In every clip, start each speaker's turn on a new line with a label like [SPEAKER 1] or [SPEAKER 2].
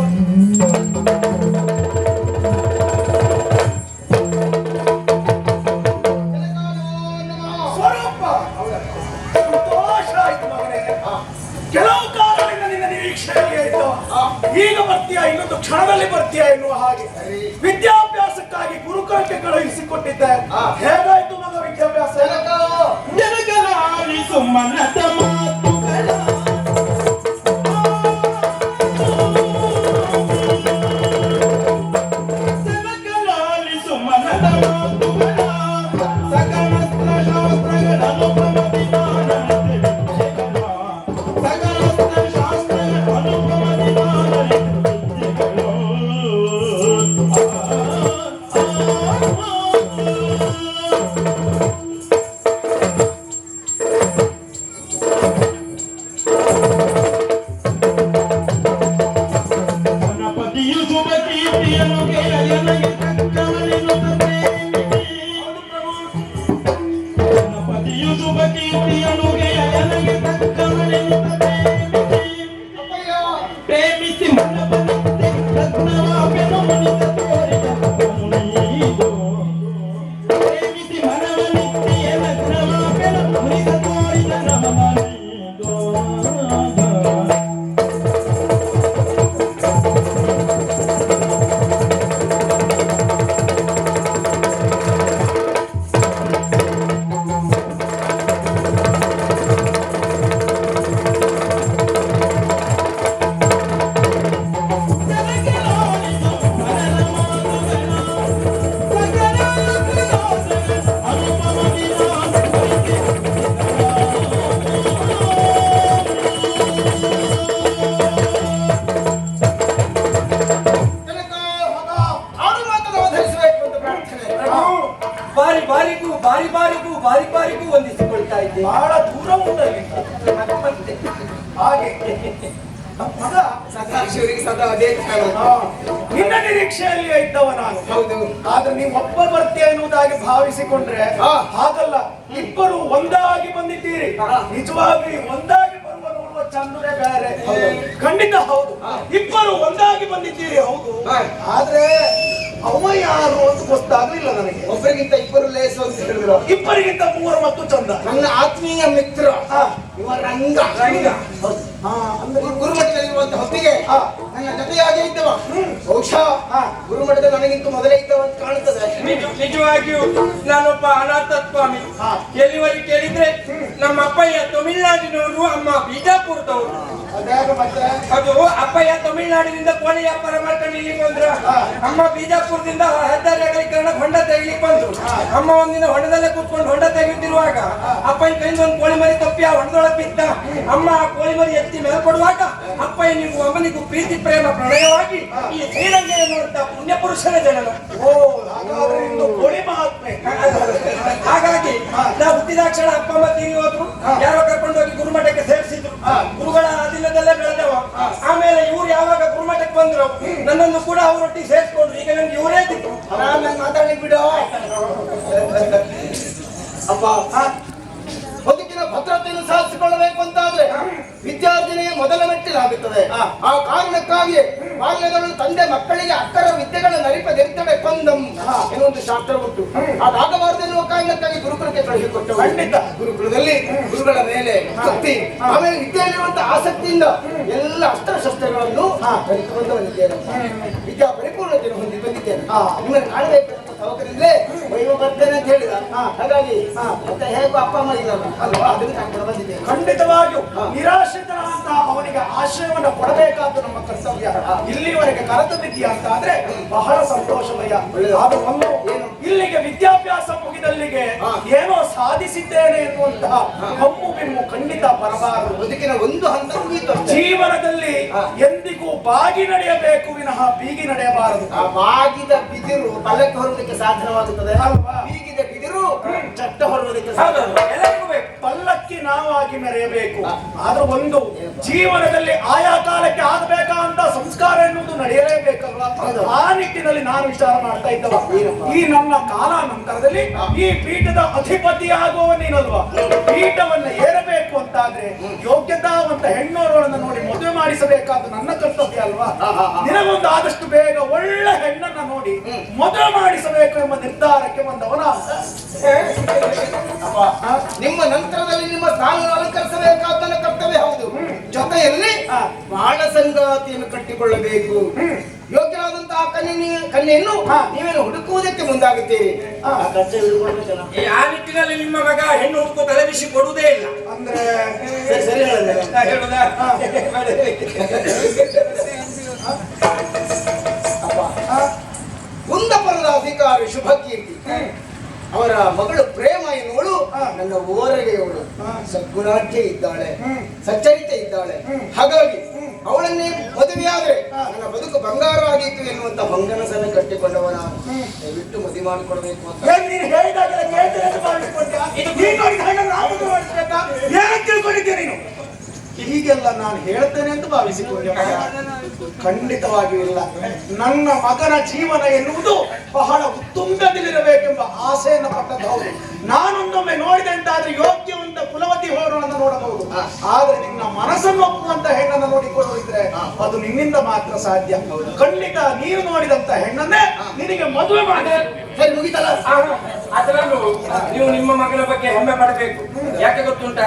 [SPEAKER 1] one. ಗಣಪತಿಯು ಶುಭ ಕೀರ್ತಿಯನ್ನು
[SPEAKER 2] ಸದಾ ಶಿವರಿಗೆ ಸದಾ ಅದೇ
[SPEAKER 3] ನಿನ್ನ ನಿರೀಕ್ಷೆಯಲ್ಲಿ ಇದ್ದವ ನಾನು
[SPEAKER 2] ಹೌದು.
[SPEAKER 3] ಆದ್ರೆ ನೀವು ಒಬ್ಬ ಬರ್ತೀಯ ಎನ್ನುವುದಾಗಿ ಭಾವಿಸಿಕೊಂಡ್ರೆ. ಹಾಗಲ್ಲ. ಇಬ್ಬರು ಒಂದಾಗಿ ಬಂದಿದ್ದೀರಿ. ನಿಜವಾಗಿ ಒಂದಾಗಿ ಬರುವ ನೋಡುವ ಚಂದ್ರೆ ಬೇರೆ. ಖಂಡಿತ ಹೌದು. ಇಬ್ಬರು ಒಂದಾಗಿ ಬಂದಿದ್ದೀರಿ ಹೌದು. ಆದ್ರೆ ಅವ ಯಾರು ಅಂತ ಗೊತ್ತಾಗ್ಲಿಲ್ಲ ನನಗೆ.
[SPEAKER 2] ಒಬ್ಬರಿಗಿಂತ ಇಬ್ಬರು ಲೇಸು ಅಂತ ಹೇಳಿದ್ರು.
[SPEAKER 3] ಇಬ್ಬರಿಗಿಂತ ಮೂವರು ಮತ್ತು ಚಂದ.
[SPEAKER 2] ನನ್ನ ಆತ್ಮೀಯ ಮಿತ್ರ.
[SPEAKER 3] ಹಾ.
[SPEAKER 2] ಇವ ರಂಗ.
[SPEAKER 3] ರಂಗ. ಹಾ. ಅಂದ್ರೆ
[SPEAKER 2] ಗುರುಮಠದಲ್ಲಿರುವಂತ ಹೊತ್ತಿಗೆ
[SPEAKER 3] ಹಾ.
[SPEAKER 2] ನನ್ನ ಜೊತೆಯಾಗಿ ಇದ್ದವ. ಬಹುಶಃ
[SPEAKER 3] ಹಾ.
[SPEAKER 2] ಗುರುಮಠದ ನನಗಿಂತ ಮೊದಲೇ ಇದ್ದವ ಅಂತ ಕಾಣುತ್ತದೆ
[SPEAKER 4] ನಿಜ ನಿಜವಾಗಿಯೂ ನಾನೊಬ್ಬ ಅನಾಥ ಸ್ವಾಮಿ
[SPEAKER 3] ಹಾ.
[SPEAKER 4] ಎಲ್ಲಿವರೆಗೆ ಕೇಳಿದ್ರೆ ನಮ್ಮ ಅಪ್ಪಯ್ಯ ತಮಿಳ್ನಾಡಿನವರು ಅಮ್ಮ ಬಿಜಾಪುರದವರು
[SPEAKER 3] ಅದ್ಯಾಗ ಮತ್ತೆ
[SPEAKER 4] ಅದು ಅಪ್ಪಯ್ಯ ತಮಿಳ್ನಾಡಿನಿಂದ ಕೋಳಿ ವ್ಯಾಪಾರ ಮಾಡ್ಕೊಂಡು ಇಲ್ಲಿಗೆ ಬಂದ್ರು. ಅಮ್ಮ ಬಿಜಾಪುರದಿಂದ ಹೆದ್ದಾರಿ ಅಗಲೀಕರಣ ಹೊಂಡ ತೆಗಿಲಿಕ್ಕೆ ಬಂದ್ರು. ಅಮ್ಮ ಒಂದಿನ ಹೊಂಡದಲ್ಲೇ ಕೂತ್ಕೊಂಡು ಹೊಂಡ ತೆಗಿತಿರುವಾಗ ಅಪ್ಪನ ಕೈಯಿಂದ ಒಂದು ಕೋಳಿ ಮರಿ ತಪ್ಪಿ ಆ ಹೊಂಡದೊಳಗೆ ಬಿದ್ದ. ಅಮ್ಮ ಆ ಕೋಳಿ ಮರಿ ಎತ್ತಿ ಮೇಲ್ಪಡುವಾಗ ಅಪ್ಪ ನೀವು ಅಮ್ಮನಿಗೂ ಪ್ರೀತಿ, ಪ್ರೇಮ, ಪ್ರಣಯವಾಗಿ ಈ ಶ್ರೀರಂಗ ಎನ್ನುವಂತ ಪುಣ್ಯ ಜನನ
[SPEAKER 3] ಓ ಹಾಗಾದ್ರೆ ಇನ್ನು ಕೋಳಿ ಮಹಾತ್ಮೆ
[SPEAKER 4] ಹಾಗಾಗಿ ನಾವು ಹುಟ್ಟಿದಾಕ್ಷಣ ಅಪ್ಪ ಅಮ್ಮ ತೀರಿ ಹೋದ್ರು ಯಾರೋ ಕರ್ಕೊಂಡು ಹೋಗಿ ಗುರುಮಠಕ್ಕೆ ಸೇರಿಸಿದ್ರು ಗುರುಗಳ ಅಧೀನದಲ್ಲೇ ಬೆಳೆದವ ಆಮೇಲೆ ಇವ್ರು ಯಾವಾಗ ಗುರುಮಠಕ್ಕೆ ಬಂದ್ರು ನನ್ನನ್ನು ಕೂಡ ಅವರೊಟ್ಟಿಗೆ ಸೇರಿಸ್ಕೊಂಡ್ರು ಈಗ ನನ್ಗೆ ಇವರೇ ದಿಕ್ಕು
[SPEAKER 2] ಆರಾಮಾಗಿ ಮಾತಾಡ್ಲಿಕ್ಕೆ ಬಿಡು ಅಪ್ಪ ಬದುಕಿನ ಅಂತ ಅಂತಾದ್ರೆ ವಿದ್ಯಾರ್ಜನೆಯ ಮೊದಲ ಮೆಟ್ಟಿಲಾಗುತ್ತದೆ. ಆ ಕಾರಣಕ್ಕಾಗಿ ಬಾಲ್ಯದವರು ತಂದೆ ಮಕ್ಕಳಿಗೆ ಅಕ್ಕರ ವಿದ್ಯೆಗಳನ್ನು ನರಿಪದಿರ್ತವೆ ಕೊಂದಂ ಎನ್ನುವಂತ ಶಾಸ್ತ್ರ ಉಂಟು. ಅದಾಗಬಾರದು ಎನ್ನುವ ಕಾರಣಕ್ಕಾಗಿ ಗುರುಕುಲಕ್ಕೆ ಕಳುಹಿಸಿಕೊಟ್ಟು
[SPEAKER 3] ಖಂಡಿತ.
[SPEAKER 2] ಗುರುಕುಲದಲ್ಲಿ ಗುರುಗಳ ಮೇಲೆ ಭಕ್ತಿ ಆಮೇಲೆ ವಿದ್ಯೆಯಲ್ಲಿರುವಂತಹ ಆಸಕ್ತಿಯಿಂದ ಎಲ್ಲ ಅಸ್ತ್ರ ಶಸ್ತ್ರಗಳನ್ನು ಕಲಿತು ಬಂದು ಬಂದಿದ್ದೇನೆ ವಿದ್ಯಾ ಪರಿಪೂರ್ಣತೆಯನ್ನು ಹೊಂದಿ ಬಂದಿದ್ದೇನೆ. ನಿಮ್ಮನ್ನು ಕಾಣಬೇಕು ಅಂತ ವೈವ ಬರ್ತೇನೆ ಅಂತ ಹೇಳಿದ. ಹಾಗಾಗಿ ಮತ್ತೆ ಹೇಗೂ ಅಪ್ಪ ಅಮ್ಮ ಇಲ್ಲಲ್ಲ ಅಲ್ವಾ? ಅದನ್ನು ಕರ್ಕೊಂಡು ಬಂದಿದ್ದೇನೆ
[SPEAKER 3] ಖಂಡಿತವಾಗಿಯೂ ನಿರಾಶ್ರಿತನಾದಂತ ಅವನಿಗೆ ಆಶ್ರಯವನ್ನು ಕೊಡಬೇಕಾದ್ದು ನಮ್ಮ ಕರ್ತವ್ಯ. ಇಲ್ಲಿವರೆಗೆ ಕರೆತಂದಿದ್ದೀಯ ಅಂತ ಆದ್ರೆ ಬಹಳ ಸಂತೋಷಮಯ. ಅದು ಒಂದು ಇಲ್ಲಿಗೆ ವಿದ್ಯಾಭ್ಯಾಸ ಮುಗಿದಲ್ಲಿಗೆ ಏನೋ ಸಾಧಿಸಿದ್ದೇನೆ ಎನ್ನುವಂತಹ ಕಮ್ಮು ಬಿಮ್ಮು ಖಂಡಿತ ಬರಬಾರದು
[SPEAKER 2] ಬದುಕಿನ ಒಂದು ಹಂತ ಅಷ್ಟೇ.
[SPEAKER 3] ಜೀವನದಲ್ಲಿ ಎಂದಿಗೂ ಬಾಗಿ ನಡೆಯಬೇಕು ವಿನಃ ಬೀಗಿ ನಡೆಯಬಾರದು.
[SPEAKER 2] ಆ ಬಾಗಿದ ಬಿದಿರು ತಲೆ ಹೊರಲಿಕ್ಕೆ ಸಾಧನವಾಗುತ್ತದೆ.
[SPEAKER 3] ಅಲ್ವಾ?
[SPEAKER 2] ಬೀಗಿದ ಬಿದಿರು ಚಟ್ಟ ಹೊರಲಿಕ್ಕೆ
[SPEAKER 3] ಪಲ್ಲಕ್ಕಿ ನಾವಾಗಿ ಮೆರೆಯಬೇಕು. ಆದ್ರೆ ಒಂದು ಜೀವನದಲ್ಲಿ ಆಯಾ ಕಾಲಕ್ಕೆ ಆಗಬೇಕಾದಂತ ಸಂಸ್ಕಾರ ಎನ್ನುವುದು ನಡೆಯಲೇಬೇಕಲ್ವಾ? ಆ ನಿಟ್ಟಿನಲ್ಲಿ ನಾನು ವಿಚಾರ ಮಾಡ್ತಾ ಇದ್ದವ. ಈ ನನ್ನ ಕಾಲಾನಂತರದಲ್ಲಿ ಈ ಪೀಠದ ಅಧಿಪತಿಯಾಗುವ ನೀನಲ್ವಾ ಪೀಠವನ್ನ ಏರಬೇಕು ಅಂತಾದ್ರೆ ಯೋಗ್ಯತಾವಂತ ಹೆಣ್ಣೋರನ್ನ ನೋಡಿ ಮದುವೆ ಮಾಡಿಸಬೇಕಾದ ನನ್ನ ಕರ್ತವ್ಯ ಅಲ್ವಾ? ನಿನಗೊಂದು ಆದಷ್ಟು ಬೇಗ ಒಳ್ಳೆ ಹೆಣ್ಣನ್ನ ನೋಡಿ ಮದುವೆ ಮಾಡಿಸಬೇಕು ಎಂಬ ನಿರ್ಧಾರಕ್ಕೆ ಬಂದವನ?
[SPEAKER 2] ನಿಮ್ಮ ನಂತರದಲ್ಲಿ ನಿಮ್ಮ ಸ್ಥಾನ ಅಲಂಕರಿಸಬೇಕಾದ ನನ್ನ ಕರ್ತವ್ಯ ಹೌದು. ಜೊತೆಯಲ್ಲಿ ಬಾಳ ಸಂಗಾತಿಯನ್ನು ಕಟ್ಟಿಕೊಳ್ಳಬೇಕು. ಕನ್ಯೆ ಕನ್ಯೆಯನ್ನು ನೀವೇನು ಹುಡುಕುವುದಕ್ಕೆ ಮುಂದಾಗುತ್ತೀರಿ ಆ
[SPEAKER 4] ನಿಟ್ಟಿನಲ್ಲಿ ನಿಮ್ಮ ಮಗ ಹೆಣ್ಣು ಹುಡುಕು ತಲೆಬಿಸಿ ಕೊಡುವುದೇ ಇಲ್ಲ.
[SPEAKER 3] ಅಂದ್ರೆ
[SPEAKER 2] ಸರಿ
[SPEAKER 4] ಹೇಳುದಾ?
[SPEAKER 2] ಕುಂದಪುರದ ಅಧಿಕಾರಿ ಶುಭ ಕೀರ್ತಿ ಅವರ ಮಗಳು ಪ್ರೇಮ ಎನ್ನುವಳು ನನ್ನ ಓರಗೆಯವಳು. ಸದ್ಗುಣಾಢ್ಯ ಇದ್ದಾಳೆ. ಸಚ್ಚರಿತೆ ಇದ್ದಾಳೆ. ಹಾಗಾಗಿ ಅವಳನ್ನೇ ಮದುವೆಯಾದ್ರೆ ನನ್ನ ಬದುಕು ಬಂಗಾರ ಆಗಿತ್ತು ಎನ್ನುವಂತ ಮಂಗನಸನ್ನು ಕಟ್ಟಿಕೊಂಡವನ ಬಿಟ್ಟು ಮದುವೆ ಮಾಡಿಕೊಡ್ಬೇಕು ಅಂತ
[SPEAKER 3] ಏನ್ ನೀನು ಹೇಳಿದಾಗೆಲ್ಲ ಕೇಳ್ತೇನೆ ಅಂತ ಭಾವಿಸ್ಕೊಂಡ್ಯಾ? ನೀನ್ ನೋಡಿದ ಹಾಗೆ ನಾನು ಮದುವೆ ಮಾಡಿಸ್ಬೇಕಾ? ಏನಂತ ತಿಳ್ಕೊಂಡಿದ್ದೆ ನೀನು ಹೀಗೆಲ್ಲ ನಾನು ಹೇಳ್ತೇನೆ ಅಂತ ಭಾವಿಸಿಕೊಂಡೆ ಖಂಡಿತವಾಗಿಯೂ ಇಲ್ಲ. ನನ್ನ ಮಗನ ಜೀವನ ಎನ್ನುವುದು ಬಹಳ ಉತ್ತುಂಗದಲ್ಲಿರಬೇಕೆಂಬ ಆಸೆಯನ್ನು ಹೌದು ನಾನೊಂದೊಮ್ಮೆ ನೋಡಿದೆ ಅಂತಾದ್ರೆ ಯೋಗ್ಯವಂತ ಕುಲವತಿ ಹೋರನ್ನು ನೋಡಬಹುದು. ಆದ್ರೆ ನಿನ್ನ ಮನಸ್ಸನ್ನು ಒಪ್ಪುವಂತ ಹೆಣ್ಣನ್ನು ನೋಡಿಕೊಳ್ಳುವುದಿದ್ರೆ ಅದು ನಿನ್ನಿಂದ ಮಾತ್ರ ಸಾಧ್ಯ. ಖಂಡಿತ ನೀನು ನೋಡಿದಂತ ಹೆಣ್ಣನ್ನೇ ನಿನಗೆ ಮದುವೆ ಮಾಡಿ.
[SPEAKER 2] ಸರಿ ಮುಗಿತಲ್ಲ?
[SPEAKER 4] ಅದರಲ್ಲೂ ನೀವು ನಿಮ್ಮ ಮಗನ ಬಗ್ಗೆ ಹೆಮ್ಮೆ ಪಡಬೇಕು. ಯಾಕೆ ಗೊತ್ತುಂಟ?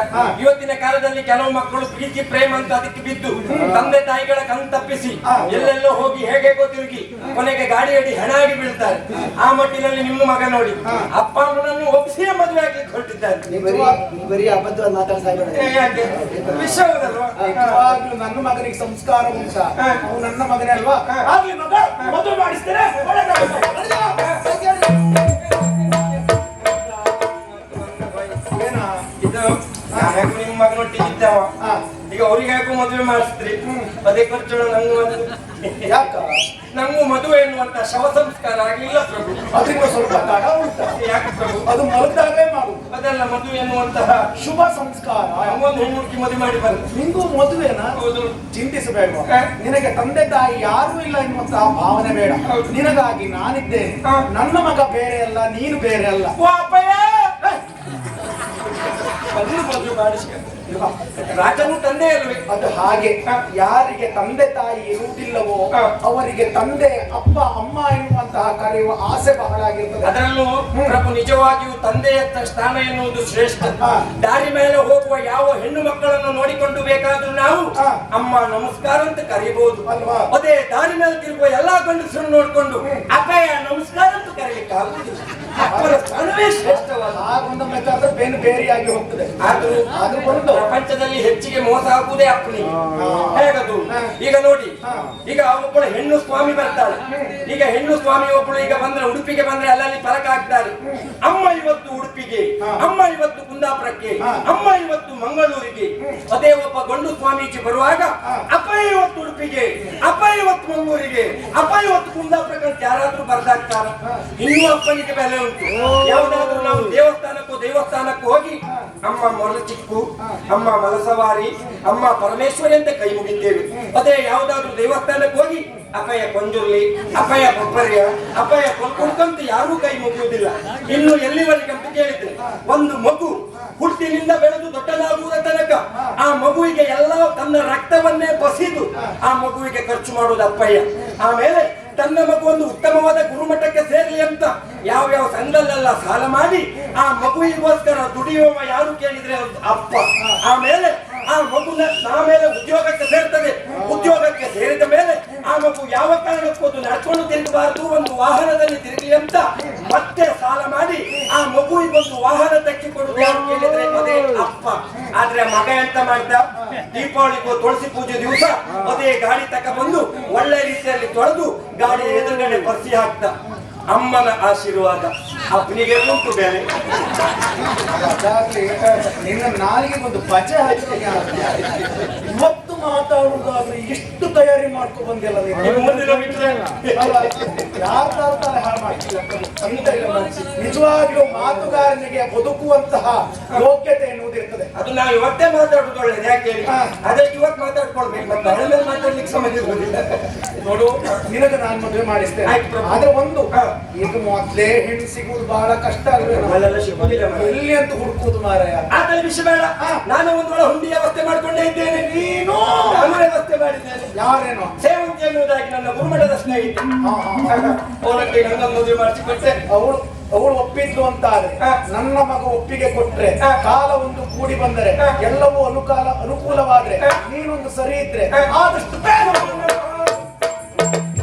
[SPEAKER 4] ಇವತ್ತಿನ ಕಾಲದಲ್ಲಿ ಕೆಲವು ಮಕ್ಕಳು ಪ್ರೀತಿ ಪ್ರೇಮ ಅಂತ ಅದಕ್ಕೆ ಬಿದ್ದು ತಂದೆ ತಾಯಿಗಳ ಕಣ್ ತಪ್ಪಿಸಿ ಎಲ್ಲೆಲ್ಲೋ ಹೋಗಿ ಹೇಗೆ ತಿರುಗಿ ಕೊನೆಗೆ ಗಾಡಿಯಡಿ ಹೆಣಾಗಿ ಬೀಳ್ತಾರೆ. ಆ ಮಟ್ಟಿನಲ್ಲಿ ನಿಮ್ಮ ಮಗ ನೋಡಿ ಅಪ್ಪ ಅಮ್ಮನನ್ನು ಒಪ್ಪಿಸಿಯೇ ಮದುವೆ ಆಗಿ ಹೊರಟಿದ್ದಾರೆ.
[SPEAKER 3] ನನ್ನ ಮಗನಿಗೆ ಸಂಸ್ಕಾರ ಉಂಟ. ನನ್ನ ಮಗನೇ ಅಲ್ವಾ? ಆಗ್ಲಿ ಮಗ ಮದುವೆ ಮಾಡಿಸ್ತೇನೆ.
[SPEAKER 4] ಯಾಕೆ ನಿಮ್ಮ ಮಗನೊಟ್ಟಿಗೆ ಇದ್ದಾವ. ಈಗ ಅವ್ರಿಗೆ ಯಾಕೋ ಮದುವೆ ಮಾಡಿಸಿದ್ರಿ ಅದೇ ಖರ್ಚು ನಂಗೂ ಒಂದು
[SPEAKER 3] ಯಾಕ?
[SPEAKER 4] ನಂಗೂ ಮದುವೆ ಎನ್ನುವಂತ ಶವ ಸಂಸ್ಕಾರ ಆಗ್ಲಿಲ್ಲ ಪ್ರಭು.
[SPEAKER 3] ಅದರಿಂದ ಸ್ವಲ್ಪ ತಡ ಉಂಟ.
[SPEAKER 4] ಯಾಕೆ ಪ್ರಭು?
[SPEAKER 3] ಅದು ಮಲಗ್ದಾಗಲೇ ಮಾಡು.
[SPEAKER 4] ಅದೆಲ್ಲ ಮದುವೆ ಎನ್ನುವಂತಹ
[SPEAKER 3] ಶುಭ ಸಂಸ್ಕಾರ.
[SPEAKER 4] ಒಂದು ಹೆಣ್ಣುಕಿ ಮದುವೆ ಮಾಡಿ ಬಂದ
[SPEAKER 3] ನಿಂಗೂ ಮದುವೆನ?
[SPEAKER 4] ಹೌದು.
[SPEAKER 3] ಚಿಂತಿಸಬೇಡ.
[SPEAKER 4] ಹ?
[SPEAKER 3] ನಿನಗೆ ತಂದೆ ತಾಯಿ ಯಾರು ಇಲ್ಲ ಎನ್ನುವಂತಹ ಭಾವನೆ ಬೇಡ. ನಿನಗಾಗಿ ನಾನಿದ್ದೇನೆ. ನನ್ನ ಮಗ ಬೇರೆ ಅಲ್ಲ ನೀನು ಬೇರೆ ಅಲ್ಲ.
[SPEAKER 4] ಓ ಬಂದು
[SPEAKER 3] ಮಾಡಿಸ್ಕೊಂಡು
[SPEAKER 4] ರಾಜನು ತಂದೆ ಅಲ್ವೇ?
[SPEAKER 3] ಅದು ಹಾಗೆ. ಯಾರಿಗೆ ತಂದೆ ತಾಯಿ ಇರುವುದಿಲ್ಲವೋ. ಅವರಿಗೆ ತಂದೆ ಅಪ್ಪ ಅಮ್ಮ ಎನ್ನುವಂತಹ ಕರೆಯುವ ಆಸೆ ಬಹಳ ಆಗಿರ್ತದೆ.
[SPEAKER 4] ಅದರಲ್ಲೂ ಪ್ರಭು ನಿಜವಾಗಿಯೂ ತಂದೆಯ ಸ್ಥಾನ ಎನ್ನುವುದು ಶ್ರೇಷ್ಠ. ದಾರಿ ಮೇಲೆ ಹೋಗುವ ಯಾವ ಹೆಣ್ಣು ಮಕ್ಕಳನ್ನು ನೋಡಿಕೊಂಡು ಬೇಕಾದ್ರೂ ನಾವು ಅಮ್ಮ ನಮಸ್ಕಾರ ಅಂತ ಕರೀಬಹುದು
[SPEAKER 3] ಅಲ್ವಾ?
[SPEAKER 4] ಅದೇ ದಾರಿ ಮೇಲೆ ತಿರುಗುವ ಎಲ್ಲಾ ಗಂಡಸರು ನೋಡಿಕೊಂಡು ಅಪ್ಪಯ್ಯ ನಮಸ್ಕಾರ ಅಂತ ಕರೀಲಿಕ್ಕೆ ಆಗುದಿಲ್ಲ ಅಪ್ಪನ ಶ್ರೇಷ್ಠವಾದ
[SPEAKER 3] ಬೇರೆ ಬೇರೆಯಾಗಿ ಹೋಗ್ತದೆ
[SPEAKER 4] ಆದ್ರೂ
[SPEAKER 3] ಅದು ಒಂದು
[SPEAKER 4] ಪ್ರಪಂಚದಲ್ಲಿ ಹೆಚ್ಚಿಗೆ ಮೋಸ ಆಗುವುದೇ ಅಪ್ಪನಿಗೆ ಹೇಗದು. ಈಗ ನೋಡಿ. ಈಗ ಒಬ್ಬಳು ಹೆಣ್ಣು ಸ್ವಾಮಿ ಬರ್ತಾಳೆ ಈಗ ಹೆಣ್ಣು ಸ್ವಾಮಿ ಒಬ್ಬಳು ಈಗ ಬಂದ್ರೆ ಉಡುಪಿಗೆ ಬಂದ್ರೆ ಅಲ್ಲಲ್ಲಿ ಫಲಕ ಹಾಕ್ತಾರೆ. ಅಮ್ಮ ಇವತ್ತು ಉಡುಪಿಗೆ, ಅಮ್ಮ ಇವತ್ತು ಕುಂದಾಪುರಕ್ಕೆ, ಅಮ್ಮ ಇವತ್ತು ಮಂಗಳೂರಿಗೆ. ಅದೇ ಒಬ್ಬ ಗಂಡು ಸ್ವಾಮೀಜಿ ಬರುವಾಗ, ಅಪ್ಪ ಇವತ್ತು ಉಡುಪಿಗೆ, ಅಪ್ಪ ಇವತ್ತು ಮಂಗಳೂರಿಗೆ, ಅಪ್ಪ ಇವತ್ತು ಕುಂದಾಪುರಕ್ಕೆ ಯಾರಾದ್ರೂ ಬರ್ದಾಗ್ತಾರ? ಇನ್ನೂ ಅಪ್ಪನಿಗೆ ಬೆಲೆ ಉಂಟು. ಯಾವುದಾದ್ರೂ ನಾವು ದೇವಸ್ಥಾನಕ್ಕೂ ದೇವಸ್ಥಾನಕ್ಕೂ ಹೋಗಿ ಅಮ್ಮ ಮೊರಚಿಕ್ಕು ಅಮ್ಮ ಮಲಸವಾರಿ ಅಮ್ಮ ಪರಮೇಶ್ವರಿ ಅಂತ ಕೈ ಮುಗಿದ್ದೇವೆ ಅದೇ ಯಾವ್ದಾದ್ರು ದೇವಸ್ಥಾನಕ್ಕೆ ಹೋಗಿ, ಅಪ್ಪಯ್ಯ ಕೊಂಜುರ್ಲಿ, ಅಪ್ಪಯ್ಯ ಬೊಬ್ಬರ್ಯ ಅಪ್ಪಯ್ಯ ಕೊಲ್ಕೊಂತ ಯಾರೂ ಕೈ ಮುಗಿಯುವುದಿಲ್ಲ. ಇನ್ನು ಎಲ್ಲಿವರೆಗೆ ಅಂತ ಕೇಳಿದ್ರೆ, ಒಂದು ಮಗು ಹುಟ್ಟಿನಿಂದ ಬೆಳೆದು ದೊಡ್ಡದಾಗುವುದ ತನಕ ಆ ಮಗುವಿಗೆ ಎಲ್ಲ ತನ್ನ ರಕ್ತವನ್ನೇ ಬಸಿದು ಆ ಮಗುವಿಗೆ ಖರ್ಚು ಮಾಡುವುದು ಅಪ್ಪಯ್ಯ. ಆಮೇಲೆ ತನ್ನ ಮಗು ಒಂದು ಉತ್ತಮವಾದ ಸೇರಲಿ ಅಂತ ಯಾವ ಯಾವ ಸಂಘದಲ್ಲೆಲ್ಲ ಸಾಲ ಮಾಡಿ ಆ ಮಗುವಿಗೋಸ್ಕರ ದುಡಿಯುವ ಯಾರು ಕೇಳಿದ್ರೆ ಅಪ್ಪ. ಆಮೇಲೆ ಆ ಮಗುನ ಆಮೇಲೆ ಉದ್ಯೋಗಕ್ಕೆ ಸೇರ್ತದೆ. ಉದ್ಯೋಗಕ್ಕೆ ಸೇರಿದ ಮೇಲೆ ಆ ಮಗು ಯಾವ ಕಾರಣಕ್ಕೂ ಅದು ನಡ್ಕೊಂಡು ತಿರುಗಬಾರದು, ಒಂದು ವಾಹನದಲ್ಲಿ ತಿರುಗಲಿ ಅಂತ ಮತ್ತೆ ಸಾಲ ಮಾಡಿ ಆ ಮಗುವಿಗೊಂದು ವಾಹನ ತಕ್ಕಿಕೊಂಡು ಯಾರು ಕೇಳಿದ್ರೆ ಅದೇ ಅಪ್ಪ. ಆದ್ರೆ ಮಗ ಎಂತ ಮಾಡ್ದ? ದೀಪಾವಳಿಗೂ ತುಳಸಿ ಪೂಜೆ ದಿವಸ ಅದೇ ಗಾಡಿ ತಕ ಬಂದು ಒಳ್ಳೆ ರೀತಿಯಲ್ಲಿ ತೊಳೆದು ಗಾಡಿ ಎದುರುಗಡೆ ಬರ್ಸಿ ಹಾಕ್ತ ಅಮ್ಮನ ಆಶೀರ್ವಾದ ಅಪ್ಪನಿಗೆ ಉಂಟು ಬೇರೆ.
[SPEAKER 3] ನಿನ್ನ ನಾಲಿಗೆ ಒಂದು ಪಚೆ ಹಾಕಿದೆ ಇವತ್ತು ಮಾತಾಡುವುದಾದ್ರೆ ಇಷ್ಟು ತಯಾರಿ ಮಾಡ್ಕೊ ಬಂದಿಲ್ಲ ಹಾಳು ಮಾಡ್ತಿಲ್ಲ. ನಿಜವಾಗಿಯೂ ಮಾತುಗಾರನಿಗೆ ಬದುಕುವಂತಹ ಯೋಗ್ಯತೆ ಎನ್ನುವುದಿರ್ತದೆ
[SPEAKER 4] ಅದು ನಾವು ಇವತ್ತೇ ಮಾತಾಡೋದು ಒಳ್ಳೇದು ಯಾಕೆ ಹೇಳಿ?
[SPEAKER 3] ಅದೇ
[SPEAKER 4] ಅದಕ್ಕೆ ಇವತ್ತು ಮಾತಾಡ್ಕೊಳ್ಬೇಕು. ಮತ್ತೆ ನಾಳೆ ಮೇಲೆ ಮಾತಾಡ್ಲಿಕ್ಕೆ ಸಮಯ ಇರುವುದಿಲ್ಲ.
[SPEAKER 3] ನೋಡು ನಿನಗೆ ನಾನು ಮದುವೆ ಮಾಡಿಸ್ತೇನೆ. ಆದ್ರೆ ಒಂದು. ಈಗ ಮೊದ್ಲೇ ಹೆಣ್ಣು ಸಿಗುವುದು ಬಹಳ ಕಷ್ಟ ಅಲ್ವೇ
[SPEAKER 4] ನಮ್ಮಲ್ಲೆಲ್ಲ ಸಿಗುವುದಿಲ್ಲ
[SPEAKER 3] ಎಲ್ಲಿ ಅಂತ ಹುಡುಕುವುದು ಮಾರಾಯ?
[SPEAKER 4] ಆದ್ರೆ ವಿಷಯ ಬೇಡ. ನಾನು ಒಂದು ಒಳ ಹುಂಡಿ ವ್ಯವಸ್ಥೆ ಮಾಡ್ಕೊಂಡೇ ಇದ್ದೇನೆ.
[SPEAKER 3] ನೀನು
[SPEAKER 4] ವ್ಯವಸ್ಥೆ ಮಾಡಿದ್ದೇನೆ.
[SPEAKER 3] ಯಾರೇನೋ.
[SPEAKER 4] ಸೇವಂತಿ ಎನ್ನುವುದಾಗಿ ನನ್ನ ಗುರುಮಠದ ಸ್ನೇಹಿತೆ.
[SPEAKER 3] ಅವರೊಟ್ಟಿಗೆ
[SPEAKER 4] ನನ್ನ ನನ್ನನ್ನು ಮದುವೆ ಮಾಡಿಸಿಕೊಟ್ಟೆ.
[SPEAKER 3] ಅವಳು ಅವಳು ಒಪ್ಪಿದ್ಲು ಅಂತ ಆದ್ರೆ ನನ್ನ ಮಗ ಒಪ್ಪಿಗೆ ಕೊಟ್ರೆ. ಕಾಲ ಒಂದು ಕೂಡಿ ಬಂದರೆ. ಎಲ್ಲವೂ ಅನುಕಾಲ ಅನುಕೂಲವಾದ್ರೆ. ನೀನೊಂದು ಸರಿ ಇದ್ರೆ ಆದಷ್ಟು